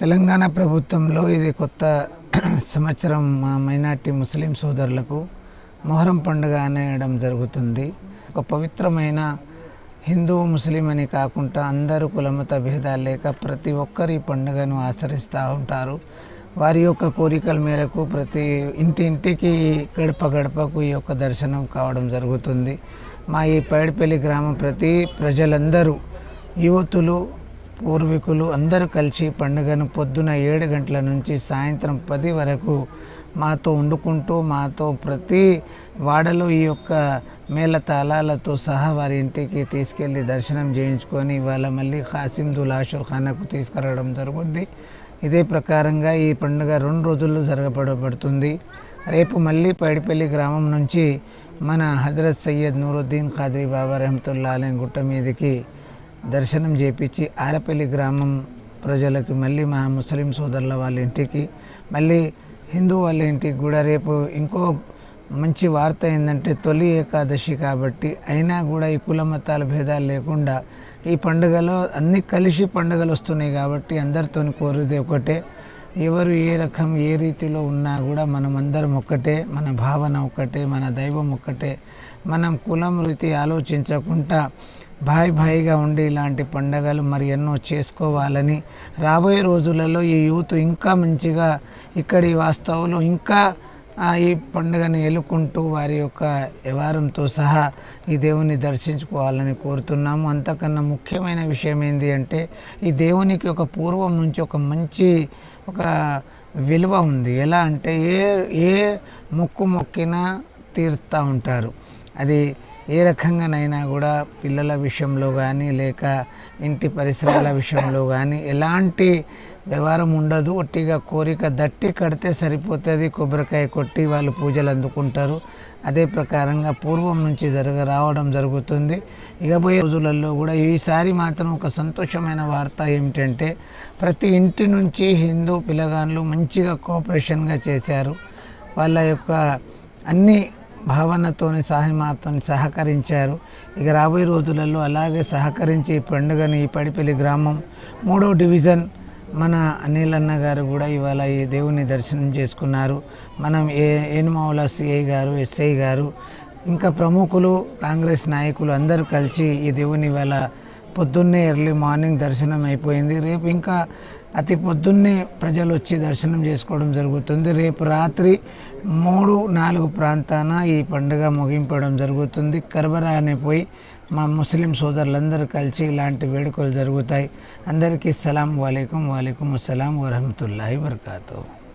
తెలంగాణ ప్రభుత్వంలో ఇది కొత్త సంవత్సరం మా మైనార్టీ ముస్లిం సోదరులకు మొహరం పండుగ అనేయడం జరుగుతుంది. ఒక పవిత్రమైన హిందూ ముస్లిం అని కాకుండా అందరూ కులమత భేదాలు లేక ప్రతి ఒక్కరు ఈ పండుగను ఆచరిస్తూ ఉంటారు. వారి యొక్క కోరికల మేరకు ప్రతి ఇంటి ఇంటికి గడప గడపకు ఈ యొక్క దర్శనం కావడం జరుగుతుంది. మా ఈ పైడిపల్లి గ్రామం ప్రతి ప్రజలందరూ యువతులు పూర్వీకులు అందరూ కలిసి పండుగను పొద్దున ఏడు గంటల నుంచి సాయంత్రం పది వరకు మాతో వండుకుంటూ మాతో ప్రతి వాడలో ఈ యొక్క మేళ తాళాలతో సహా వారి ఇంటికి తీసుకెళ్ళి దర్శనం చేయించుకొని ఇవాళ మళ్ళీ ఖాసిం దులాషుర్ ఖానాకు తీసుకురావడం జరుగుద్ది. ఇదే ప్రకారంగా ఈ పండుగ రెండు రోజుల్లో జరగబడబడుతుంది. రేపు మళ్ళీ పైడిపల్లి గ్రామం నుంచి మన హజరత్ సయ్యద్ నూరుద్దీన్ ఖాదీ బాబా రహమతుల్లా అలీ గుట్ట మీదకి దర్శనం చేపించి ఆరపల్లి గ్రామం ప్రజలకి మళ్ళీ మా ముస్లిం సోదరుల వాళ్ళ ఇంటికి మళ్ళీ హిందూ వాళ్ళ ఇంటికి కూడా రేపు ఇంకో మంచి వార్త ఏంటంటే తొలి ఏకాదశి కాబట్టి అయినా కూడా ఈ కుల మతాల భేదాలు లేకుండా ఈ పండుగలో అన్ని కలిసి పండుగలు వస్తున్నాయి కాబట్టి అందరితో కోరేది ఒకటే. ఎవరు ఏ రకం ఏ రీతిలో ఉన్నా కూడా మనం అందరం ఒక్కటే మన భావన ఒక్కటే మన దైవం ఒక్కటే. మనం కులం రీతి ఆలోచించకుండా భాయ్ భాయిగా ఉండి ఇలాంటి పండగలు మరి ఎన్నో చేసుకోవాలని రాబోయే రోజులలో ఈ యూత్ ఇంకా మంచిగా ఇక్కడి వాస్తవులు ఇంకా ఈ పండుగను ఎలుకుంటూ వారి యొక్క వ్యవహారంతో సహా ఈ దేవుని దర్శించుకోవాలని కోరుతున్నాము. అంతకన్నా ముఖ్యమైన విషయం ఏంటి అంటే ఈ దేవునికి ఒక పూర్వం నుంచి ఒక మంచి ఒక విలువ ఉంది. ఎలా అంటే ఏ ఏ మొక్కు మొక్కినా తీరుస్తూ ఉంటారు. అది ఏ రకంగానైనా కూడా పిల్లల విషయంలో కానీ లేక ఇంటి పరిసరాల విషయంలో కానీ ఎలాంటి వ్యవహారం ఉండదు. ఒట్టిగా కోరిక దట్టి కడితే సరిపోతుంది. కొబ్బరికాయ కొట్టి వాళ్ళు పూజలు అందుకుంటారు. అదే ప్రకారంగా పూర్వం నుంచి జరగ రావడం జరుగుతుంది. ఇకబోయే రోజులలో కూడా ఈసారి మాత్రం ఒక సంతోషమైన వార్త ఏమిటంటే ప్రతి ఇంటి నుంచి హిందూ పిల్లగాళ్ళు మంచిగా కోఆపరేషన్గా చేశారు. వాళ్ళ యొక్క అన్ని భావనతోని సహమాతో సహకరించారు. ఇక రాబోయే రోజులలో అలాగే సహకరించి ఈ పండుగని ఈ పడిపల్లి గ్రామం మూడో డివిజన్ మన అనిల్ అన్న గారు కూడా ఇవాళ ఈ దేవుని దర్శనం చేసుకున్నారు. మనం ఏ ఏనుమావుల సిఐ గారు ఎస్ఐ గారు ఇంకా ప్రముఖులు కాంగ్రెస్ నాయకులు అందరూ కలిసి ఈ దేవుని ఇవాళ పొద్దున్నే ఎర్లీ మార్నింగ్ దర్శనం అయిపోయింది. రేపు ఇంకా అతి పొద్దున్నే ప్రజలు వచ్చి దర్శనం చేసుకోవడం జరుగుతుంది. రేపు రాత్రి మూడు నాలుగు ప్రాంతాన ఈ పండుగ ముగింపడం జరుగుతుంది. కర్బరా పోయి మా ముస్లిం సోదరులందరూ కలిసి ఇలాంటి వేడుకలు జరుగుతాయి. అందరికీ సలాం వాలేకం వాలేకం అస్సలాం వరహమతుల్లాహి వర్కాతూ.